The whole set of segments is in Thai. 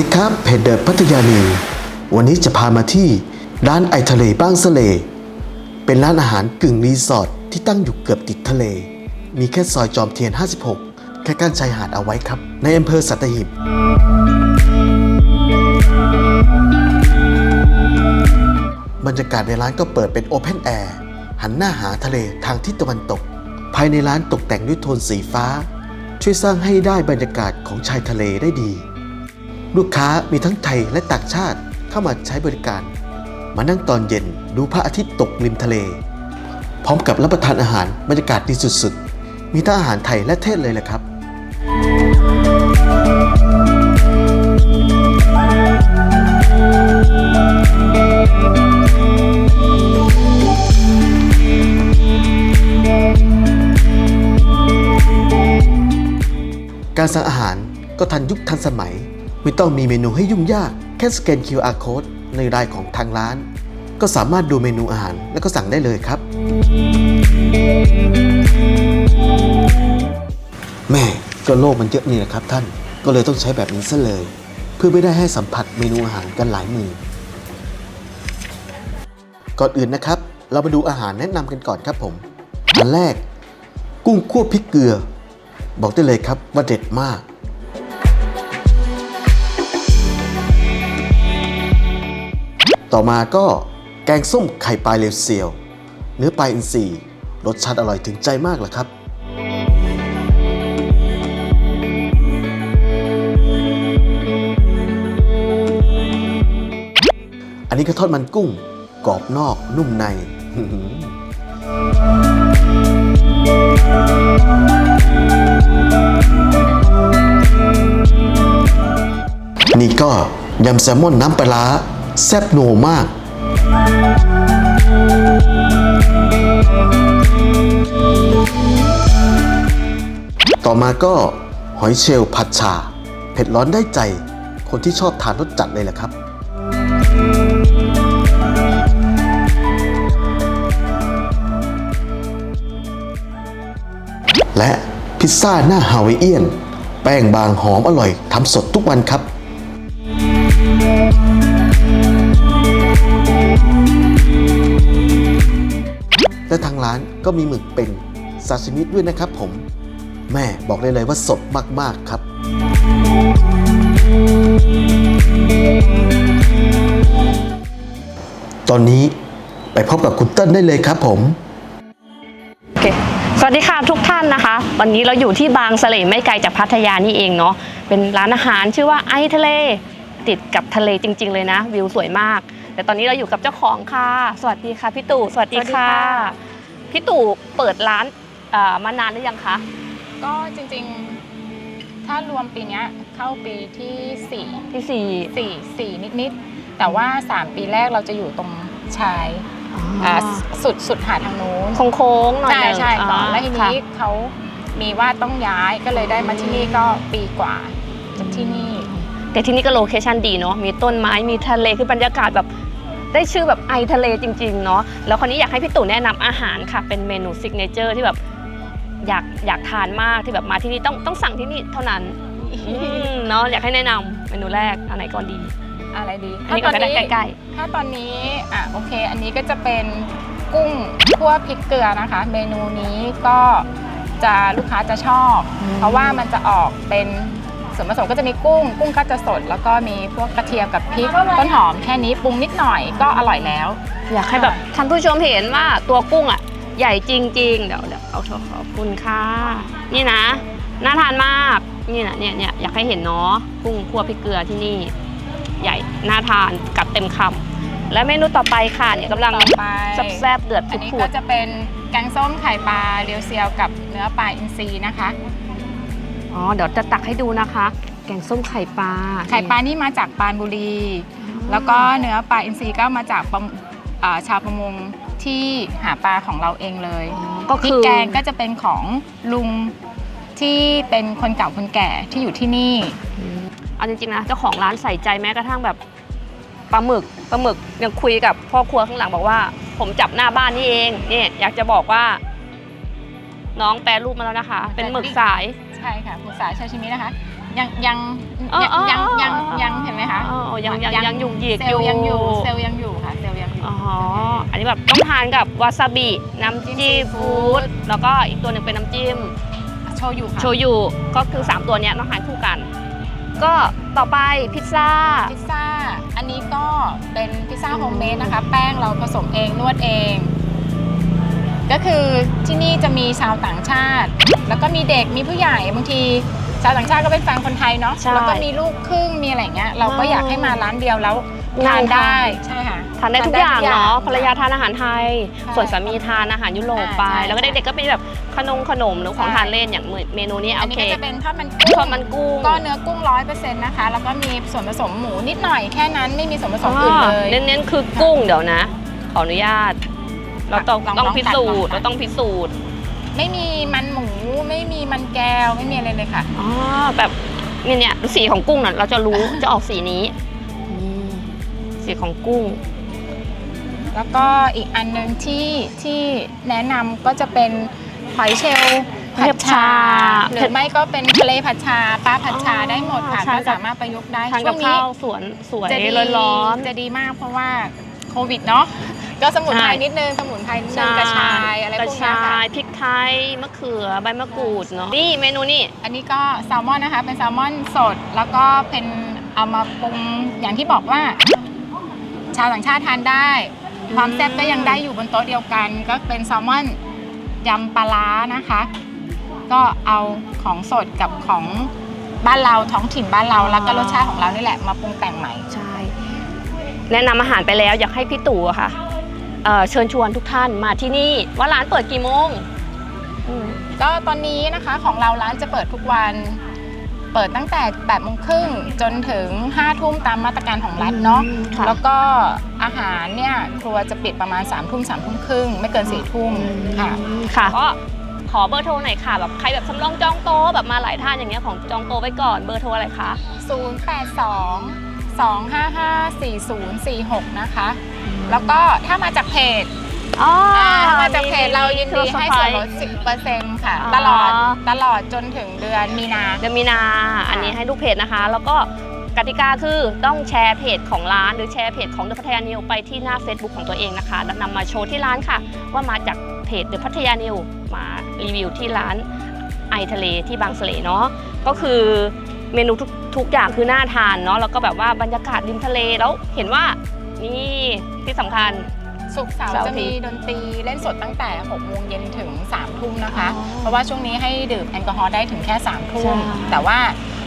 ดีครับเพจเดอร์พัทยานีวันนี้จะพามาที่ร้านไอทะเลบ้างสะเล เป็นร้านอาหารกึ่งรีสอร์ทที่ตั้งอยู่เกือบติดทะเล มีแค่ซอยจอมเทียน 56 แค่กั้นชายหาดเอาไว้ครับ ในอำเภอสัตหีบบรรยากาศในร้านก็เปิดเป็นโอเพนแอร์หันหน้าหาทะเลทางทิศตะวันตก ภายในร้านตกแต่งด้วยโทนสีฟ้า ช่วยสร้างให้ได้บรรยากาศของชายทะเลได้ดี ลูกค้ามีทั้งไทยและต่างชาติเข้ามาใช้บริการ มานั่งตอนเย็นดูพระอาทิตย์ตกริมทะเล พร้อมกับรับประทานอาหารบรรยากาศดีสุดๆ มีทั้งอาหารไทยและเทศเลยแหละครับการสั่งอาหารก็ทันยุคทันสมัย ไม่ต้องมีเมนูให้ยุ่งยาก แค่สแกน QR code ในรายของทางร้าน ก็สามารถดูเมนูอาหารแล้วก็สั่งได้เลยครับ แม่ก็โลกมันเยอะนี่แหละครับท่านก็เลยต้องใช้แบบนี้ซะเลย เพื่อไม่ได้ให้สัมผัสเมนูอาหารกันหลายมือก่อนอื่นนะครับ เรามาดูอาหารแนะนำกันก่อนครับผม อันแรก กุ้งคั่วพริกเกลือ บอกได้เลยครับว่าเด็ดมาก ต่อมาก็แกงส้มไข่ปลาเลวเซียว เนื้อปลาอินทรีรสชาติอร่อยถึงใจมากแหละครับ อันนี้ก็ทอดมันกุ้งกรอบนอกนุ่มใน นี่ก็ยำแซลมอนน้ำปลาร้า แซ่บโนมาก ต่อมาก็หอยเชลล์ผัดชา เผ็ดร้อนได้ใจคนที่ชอบทานรสจัดเลยแหละครับ และพิซซ่าหน้าฮาวายเอียน แป้งบางหอมอร่อยทำสดทุกวันครับ และทางร้านก็มีหมึกเป็นซาชิมิด้วยนะครับผม แม่บอกได้เลยว่าสดมากๆครับ ตอนนี้ไปพบกับคุณเติ้ลได้เลยครับผมโอเคสวัสดีค่ะทุกท่านนะคะ วันนี้เราอยู่ที่บางสะเลไม่ไกลจากพัทยานี่เองเนาะเป็นร้านอาหารชื่อว่าไอทะเล ติดกับทะเลจริง ๆ เลยนะ วิวสวยมาก แต่ตอนนี้เราอยู่กับเจ้าของค่ะ สวัสดีค่ะพี่ตู่สวัสดีค่ะสวัสดีค่ะพี่ตู่เปิดร้านเอ่อมานานหรือยังคะก็จริงๆ ถ้ารวมปีเนี้ยเข้าปีที่สี่ที่สี่สี่สี่นิดๆ แต่ว่า 3 ปีแรกเราจะอยู่ตรงชายอ่าสุดสุดหาดทางนู้นโค้งๆหน่อยใช่หนึ่งใช่ก่อนแล้วทีนี้ค่ะเขามีว่าต้องย้ายก็เลยได้มาที่นี่ก็ปีกว่าจากที่นี่ แต่ที่นี่ก็โลเคชั่นดีเนาะมีต้นไม้มีทะเลคือบรรยากาศแบบได้ชื่อแบบไอทะเลจริง ๆ เนาะแล้วคนนี้อยากให้พี่ตู่แนะนำอาหารค่ะ เป็นเมนูซิกเนเจอร์ที่แบบอยากอยากทานมากที่แบบมาที่นี่ต้องต้องสั่งที่นี่เท่านั้นอืมเนาะอยากให้แนะนำเมนูแรกอันไหนก่อนดี อะไรดีอันนี้ก็ได้ใกล้ถ้าตอนนี้อะโอเค อันนี้ก็จะเป็นกุ้งคั่วพริกเกลือนะคะ เมนูนี้ก็จะลูกค้าจะชอบ เพราะว่ามันจะออกเป็น ส่วนผสมก็จะมีกุ้ง กุ้งก็จะสด แล้วก็มีพวกกระเทียมกับพริกต้นหอมแค่นี้ปรุงนิดหน่อยก็อร่อยแล้วๆอยากให้แบบท่านผู้ชมเห็นว่าตัวกุ้งอะ ใหญ่จริง ๆ เดี๋ยวเดี๋ยวเอาขอบคุณค่ะ นี่นะ น่าทานมาก นี่นะเนี่ยเนี่ยอยากให้เห็นเนาะกุ้งคั่วพริกเกลือที่นี่ ใหญ่น่าทานกัดเต็มคำและเมนูต่อไปค่ะเนี่ยกำลังต่อไปแซ่บๆเดือดอันนี้พุก็ดจะเป็นแกงส้มไข่ปลาเรียวเซียวกับเนื้อปลาอินทรีนะคะๆ อ๋อเดี๋ยวจะตักให้ดูนะคะ แกงส้มไข่ปลาไข่ปลานี่มาจากปรานบุรี แล้วก็เนื้อปลาอินทรีก็มาจากประมอ่าชาวประมงที่หาปลาของเราเองเลยอ๋อก็พริคืกอแกงก็จะเป็นของลุงที่เป็นคนเก่าคนแก่ที่อยู่ที่นี่ อืมเอาจริงๆนะเจ้าของร้านใส่ใจแม้กระทั่งแบบปลาหมึกปลาหมึกยังคุยกับพ่อครัวข้างหลังบอกว่า ผมจับหน้าบ้านนี่เองเนี่ยอยากจะบอกว่า น้องแปรรูปมาแล้วนะคะ เป็นหมึกสาย ใช่ค่ะหมูสายชาชิมินะคะ ยังยังอ๋อยังอ๋อยังอ๋อยังยังเห็นไหมคะอ๋อยังยังยังยุ่งหยิกเซลล์ยังอยู่ เซลล์ยังอยู่ค่ะ เซลล์ยังอยู่ อ๋อ อันนี้แบบต้องทานกับวาซาบิ น้ำจิ้มจิ้มซีซีฟู้ฟู้ดดแล้วก็อีกตัวหนึ่งเป็นน้ำจิ้มโชยุค่ะโชยุก็คือ 3 ตัวเนี้ยต้องทานคู่กัน ก็ต่อไปพิซซ่า พิซซ่า อันนี้ก็เป็นพิซซ่าโฮมเมดนะคะ แป้งเราผสมเองนวดเอง ก็คือที่นี่จะมีชาวต่างชาติ แล้วก็มีเด็กมีผู้ใหญ่บางทีชาวต่างชาติก็เป็นแฟนคนไทยเนาะใช่แล้วก็มีลูกครึ่งมีอะไรอย่างเงี้ยเราก็อยากให้มาร้านเดียวแล้วทานได้ใช่ค่ะ ทานได้ทุกอย่างเนาะทภรรยาทานอาหารไทย ใช่ส่วนสามีทานอาหารยุโรปไปอ่าใช่แล้วก็เด็กๆก็เป็นแบบขนมขนมหรือของใช่ ทานเล่นอย่างเมนูนี้อัโอนนี้เคก็จะเป็นทอดมันทอดมันกุ้งก็เนื้อกุ้งร้อยเปอร์เซ็นต์นะคะ แล้วก็มีส่วนผสมหมูนิดหน่อยแค่นั้นไม่มีส่วนผสมอื่นเลย เน้นๆคือกุ้งเดี๋ยวนะ ขออนุญาต เราต้องลองต้องลองพิสูจน์กัดลองกัดเราต้องพิสูจน์ไม่มีมันหมูไม่มีมันแก้วไม่มีอะไรเลยค่ะอ๋อแบบเนี่ยเนี่ยสีของกุ้งน่ะเราจะรู้จะออกสีนี้อืมสีของกุ้ง แล้วก็อีกอันหนึ่งที่ที่แนะนำก็จะเป็นหอยเชลล์ผัดชา หรือไม่ก็เป็นทะเลผัดชาปลาผัดชาอ๋อได้หมดค่ะทานก็กับสามารถประยุกต์ได้ทานช่กัวบงนี้ข้าวสวนสวยจะดีร้อนจะดีมากเพราะว่าโควิดเนาะ ก็สมุนไพรใช่นิดนึงสมุนไพรนิดๆนึงกระชายอะไรกระพวกเนี้ยชาค่ะยพริกไทยมะเขือใบมะกรูดเนาะนี่เมนูนี่ อันนี้ก็แซลมอนนะคะ เป็นแซลมอนสด แล้วก็เป็นเอามาปรุงอย่างที่บอกว่า ชาวต่างชาติทานได้ ความแซ่บก็ยังได้อยู่บนโต๊ะเดียวกัน ก็เป็นแซลมอนยำปลาร้านะคะ ก็เอาของสดกับของบ้านเราท้องถิ่นบ้านเราแล้วก็รสชาติของเรานี่แหละมาปรุงแต่งใหม่ ใช่ แนะนำอาหารไปแล้วอยากให้พี่ตู่อะค่ะ เอ่อเชิญชวนทุกท่านมาที่นี่ว่าร้านเปิดกี่โมงอืมก็ตอนนี้นะคะของเราร้านจะเปิดทุกวัน เปิดตั้งแต่8โมงครึ่งจนถึง5ทุ่มตามมาตรการของรัฐเนาะค่ะแล้วก็อาหารเนี่ยครัวจะปิดประมาณ3ามทุ่มสามทุ่มครึ่งไม่เกิน4ี่ทุ่มค่ะค่ะก็ขอเบอร์โทรหน่อยค่ะแบบใครแบบสำรองจองโต๊ะแบบมาหลายท่านอย่างเงี้ยของจองโต๊ะไว้ก่อนเบอร์โทรอะไรคะ0 8 2 2 5 5 4 0 4 6 นะคะ แล้วก็ถ้ามาจากเพจอ๋ออ่าถ้ามาจากเพจเรายินดีให้ส่วนลดสิ10%ค่ะอ๋อตลอดตลอดจนถึงเดือนมีนา เดือนมีนา อันนี้ให้ลูกเพจนะคะ แล้วก็กติกาคือต้องแชร์เพจของร้านหรือแชร์เพจของเดอะพัทยานิวไปที่หน้า Facebook ของตัวเองนะคะ แล้วนำมาโชว์ที่ร้านค่ะ ว่ามาจากเพจเดอะพัทยานิวมารีวิวที่ร้านไอทะเลที่บางสะเลเนาะก็คือเมนูทุกทุกอย่างคือน่าทานเนาะแล้วก็แบบว่าบรรยากาศริมทะเลแล้วเห็นว่า นี่ที่สำคัญ สุกร์เสาร์เสาร์จะมีอาทิตย์ดนตรีเล่นสดตั้งแต่6โมงเย็นถึง3ทุ่มนะคะ อ๋อเพราะว่าช่วงนี้ให้ดื่มแอลกอฮอล์ได้ถึงแค่3ทุ่มใช่ แต่ว่า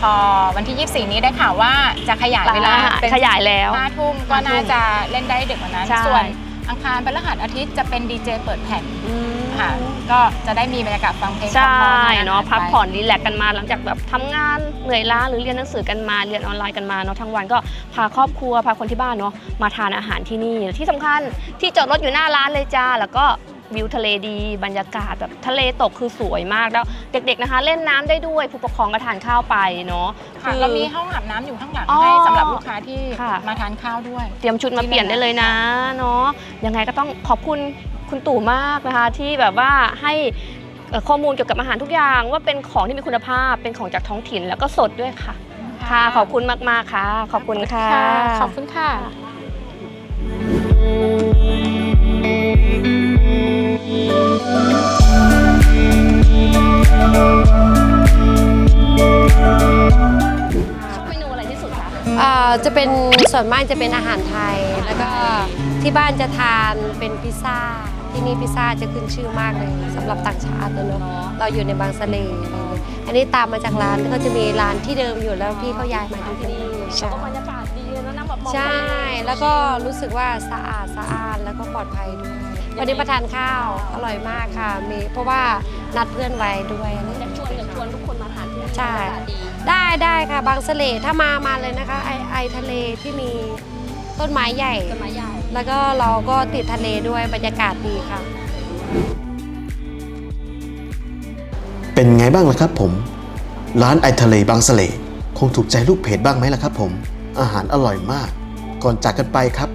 พอวันที่ 24 นี้ได้ข่าวว่าจะขยายเวลาเป็นขยายแล้ว 5ทุ่มก็น่าจะเล่นได้ดึกกว่านั้น ใช่ ส่วนอังคารพฤหัสอาทิตย์จะเป็นดีเจเปิดแผ่น อืม ค่ะ ก็จะได้มีบรรยากาศฟังเพลงใช่พอๆเนาะไปพักผ่อนรีแลกซ์กันมาหลังจากแบบทำงานเหนื่อยล้าหรือเรียนหนังสือกันมาเรียนออนไลน์กันมาเนาะทั้งวันก็พาครอบครัวพาคนที่บ้านเนาะมาทานอาหารที่นี่ที่สำคัญที่จอดรถอยู่หน้าร้านเลยจ้า แล้วก็วิวทะเลดี บรรยากาศแบบทะเลตกคือสวยมากแล้ว เด็กๆนะคะ เล่นน้ำได้ด้วย ผู้ปกครองก็ทานข้าวไปเนาะค่ะเรามีห้องอาบน้ำอยู่ข้างหลังอ๋อให้สำหรับลูกค้าที่ค่ะ มาทานข้าวด้วย เตรียมชุดมาเปลี่ยนได้เลยนะเนาะยังไงก็ต้องขอบคุณ คุณตู่มากนะคะที่แบบว่าให้เอ่อข้อมูลเกี่ยวกับอาหารทุกอย่าง ว่าเป็นของที่มีคุณภาพเป็นของจากท้องถิ่นแล้วก็สดด้วยค่ะ ค่ะขอบคุณมาก ๆ ค่ะ ขอบคุณค่ะขอบคุณค่ะ ชอบเมนูอะไรที่สุดคะอ่าจะเป็นส่วนมากจะเป็นอาหารไทย แล้วก็ที่บ้านจะทานเป็นพิซซ่า ที่นี่พิซซ่าจะขึ้นชื่อมากเลยสำหรับต่างชาติเลยเนาะเราอยู่ในบางสะเลเลยอันนี้ตามมาจากร้านก็จะมีร้านที่เดิมอยู่แล้วพี่เขาย้ายมาที่นี่ใช่ ก็บรรยากาศดีเลยนะแบบมองใช่ทะเลแล้วก็รู้สึกว่าสะอาดสะอาดแล้วก็ปลอดภัยด้วยวันนี้มาทานข้าวอร่อยมากค่ะมีเพราะว่านัดเพื่อนไว้ด้วยอะไรออยาย่ากงชวนเงี้อยากชวนทุกคนมาทานที่นี่ใช่บรรยากาศดีได้ได้ค่ะ บางสะเลถ้ามามาเลยนะคะ ไอไอทะเลที่มีต้นไม้ใหญ่ ต้นไม้ใหญ่ แล้วก็เราก็ติดทะเลด้วยบรรยากาศดีค่ะ เป็นไงบ้างล่ะครับผม ร้านไอทะเลบางสะเลคงถูกใจลูกเพจบ้างไหมล่ะครับผม อาหารอร่อยมาก ก่อนจากกันไปครับ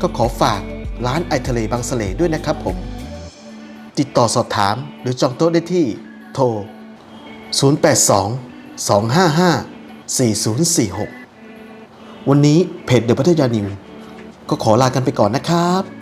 ก็ขอฝากร้านไอทะเลบางสะเลด้วยนะครับผม ติดต่อสอบถามหรือจองโต๊ะได้ที่โทร 082 255 4046 วันนี้เพจเดอะพัทยานิว ก็ขอลากันไปก่อนนะครับ